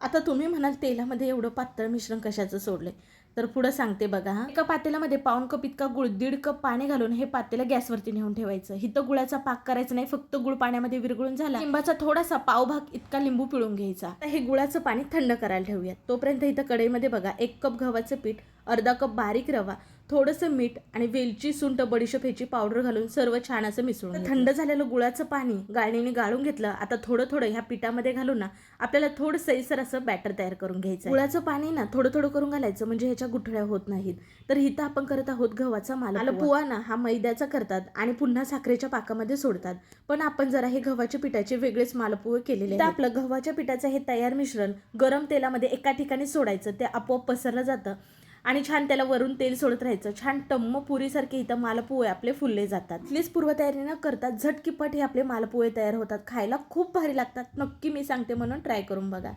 आता तुम्ही म्हणाल तेलामध्ये एवढं पातळ मिश्रण कशाचं सोडलंय? तर पुढं सांगते बघा हा. एका पातेल्यामध्ये पाऊन कप इतका गुळ दीड कप पाणी घालून हे पातेलं गॅसवरती नेऊन ठेवायचं. हिथं गुळाचा पाक करायचा नाही फक्त गुळ पाण्यामध्ये विरघळून झाला. लिंबाचा थोडासा पावभाग इतका लिंबू पिळून घ्यायचा. हे गुळाचं पाणी थंड करायला ठेवूयात. तोपर्यंत इथं कढईमध्ये बघा एक कप गव्हाचं पीठ अर्धा कप बारीक रवा थोडंसं मीठ आणि वेलची सुंठ बडीशेप ह्याची पावडर घालून सर्व छान असं मिसळून. थंड झालेलं गुळाचं पाणी गाळणीने गाळून घेतलं. आता थोडं थोडं ह्या पिठामध्ये घालून ना आपल्याला थोडं सैसर असं बॅटर तयार करून घ्यायचं गुळाचं पाणी ना थोडं थोडं करून घालायचं म्हणजे ह्याच्या गुठळ्या होत नाहीत. तर इथं आपण करत आहोत गव्हाचा मालपुआ ना हा मैद्याचा करतात आणि पुन्हा साखरेच्या पाकामध्ये सोडतात. पण आपण जरा हे गव्हाच्या पिठाचे वेगळेच मालपुवे केलेले. आपलं गव्हाच्या पिठाचं हे तयार मिश्रण गरम तेलामध्ये एका ठिकाणी सोडायचं. ते आपोआप पसरलं जातं. आणि छान त्याला वरून तेल सोडत राहायचं. छान टम्म पुरीसारखे इथं मालपोहे आपले फुलले जातात. प्लीज पूर्वतयारी न करता झटकीपट हे आपले मालपोहे तयार होतात. खायला खूप भारी लागतात. नक्की मी सांगते म्हणून ट्राय करून बघा.